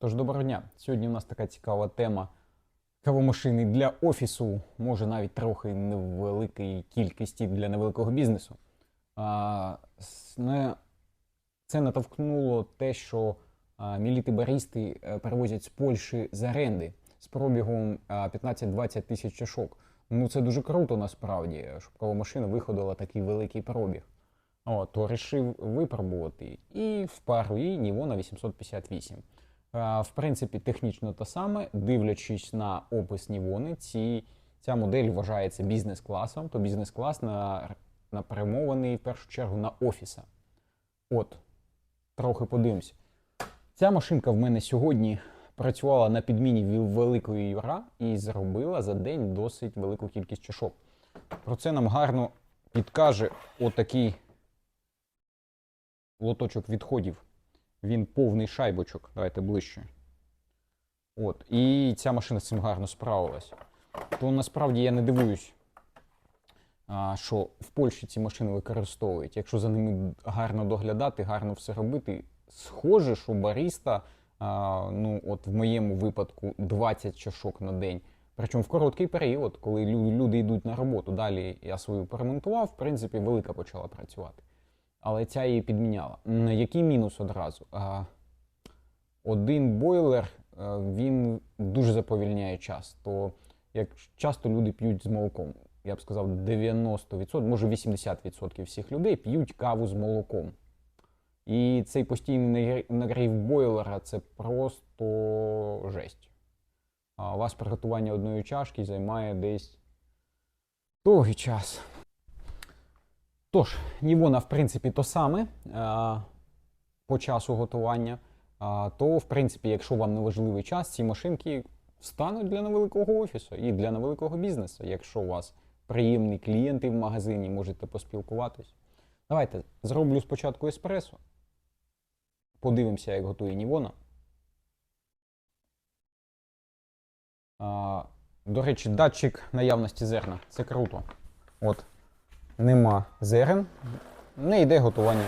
Тож доброго дня. Сьогодні у нас така цікава тема кавомашини для офісу, може навіть трохи невеликої кількості для невеликого бізнесу. А, Це натовкнуло те, що міліти барісти е, перевозять з Польщі з оренди з пробігом а, 15-20 тисяч чашок. Ну це дуже круто насправді, щоб кавомашина виходила такий великий пробіг. О, то вирішив випробувати і в пару і Нівона 858. А, В принципі, технічно те саме, дивлячись на опис Нівони, ці, ця модель вважається бізнес-класом, то бізнес-клас на, напрямований в першу чергу на офіса. От, трохи подивимось. Ця машинка в мене сьогодні працювала на підміні великої юра і зробила за день досить велику кількість чашок. Про це нам гарно підкаже отакий лоточок відходів. Він повний шайбочок. Давайте ближче. От. І ця машина з цим гарно справилась. То насправді я не дивуюсь, що в Польщі ці машини використовують. Якщо за ними гарно доглядати, гарно все робити, схоже, що баріста, ну, от в моєму випадку, 20 чашок на день. Причому в короткий період, коли люди йдуть на роботу. Далі я свою перемонтував, в принципі, велика почала працювати. Але ця її підміняла. Який мінус одразу? Один бойлер е, він дуже заповільняє час. То як часто люди п'ють з молоком, я б сказав, 90%, може 80% всіх людей п'ють каву з молоком. І цей постійний нагрів бойлера це просто жесть. А у вас приготування одної чашки займає десь довгий час. Тож, Нівона, в принципі, то саме а, по часу готування. То, в принципі, якщо вам не важливий час, ці машинки стануть для невеликого офісу і для невеликого бізнесу. Якщо у вас приємні клієнти в магазині, можете поспілкуватись. Давайте зроблю спочатку еспресо. Подивимося, як готує Нівона. До речі, датчик наявності зерна. Це круто. От, нема зерен, не йде готування.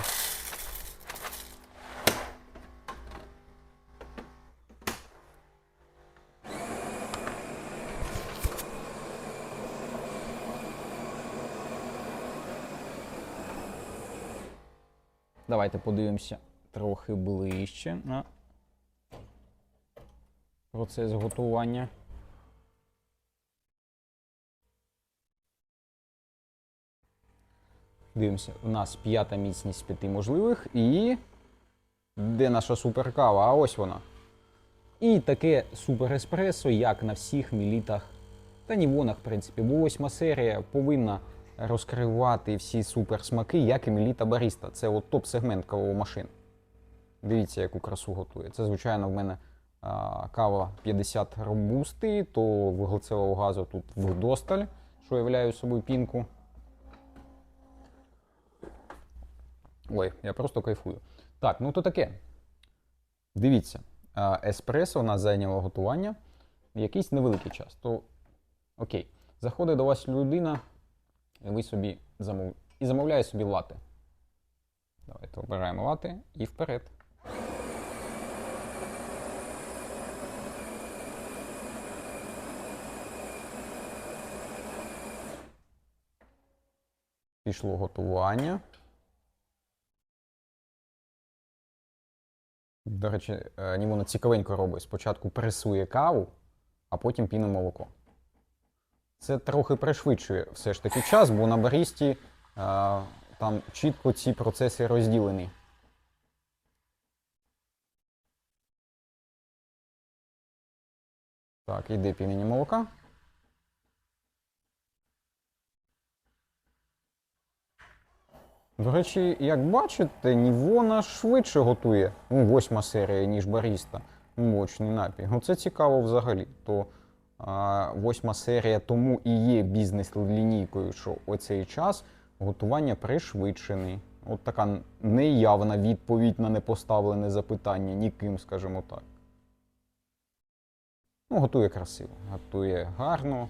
Давайте подивимося трохи ближче на процес готування. Дивимося, у нас п'ята міцність п'яти можливих. І. Де наша суперкава? А ось вона. І таке супер еспресо, як на всіх мілітах та нівонах, в принципі. Бо восьма серія повинна розкривати всі суперсмаки, як і міліта баріста. Це от топ-сегмент кавомашин. Дивіться, яку красу готує. Це, звичайно, в мене а, кава 50 робусти, то вуглецевого газу тут вдосталь, що являє собою пінку. Ой, я просто кайфую. Так, ну то таке. Дивіться, еспресо у нас зайняло готування якийсь невеликий час. То окей, заходить до вас людина, і ви собі замов... і замовляє собі лати. Давайте обираємо лати і вперед. Пішло готування. До речі, е, Німона цікавенько робить. Спочатку пресує каву, а потім піне молоко. Це трохи пришвидшує все ж таки час, бо на барісті е, там чітко ці процеси розділені. Так, іде пінення молока. До речі, як бачите, Нівона швидше готує. Ну, восьма серія, ніж баріста. Молочний напій. Ну це цікаво взагалі. То а, восьма серія тому і є бізнес-лінійкою, що оцей час готування пришвидшений. От така неявна відповідь на непоставлене запитання ніким, скажімо так. Ну, готує красиво, готує гарно.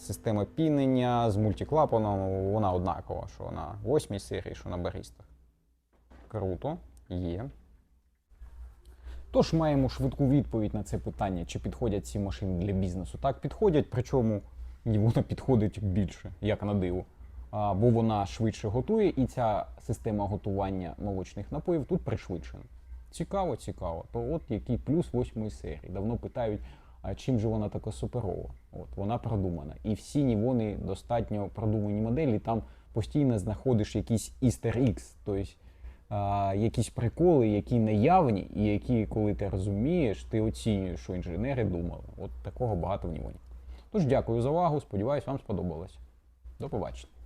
Система пінення з мультиклапаном, вона однакова, що на восьмій серії, що на барістах. Круто, є. Тож маємо швидку відповідь на це питання, чи підходять ці машини для бізнесу. Так, підходять, причому вона підходить більше, як на диво. А, бо вона швидше готує, і ця система готування молочних напоїв тут пришвидшена. Цікаво, цікаво. То от який плюс восьмої серії. Давно питають, а чим же вона така суперова? От вона продумана. І всі нівони достатньо продумані моделі. Там постійно знаходиш якийсь eggs, тобто а, якісь приколи, які наявні, і які, коли ти розумієш, ти оцінюєш, що інженери думали. От такого багато в Нівоні. Тож дякую за увагу. Сподіваюсь, вам сподобалось. До побачення.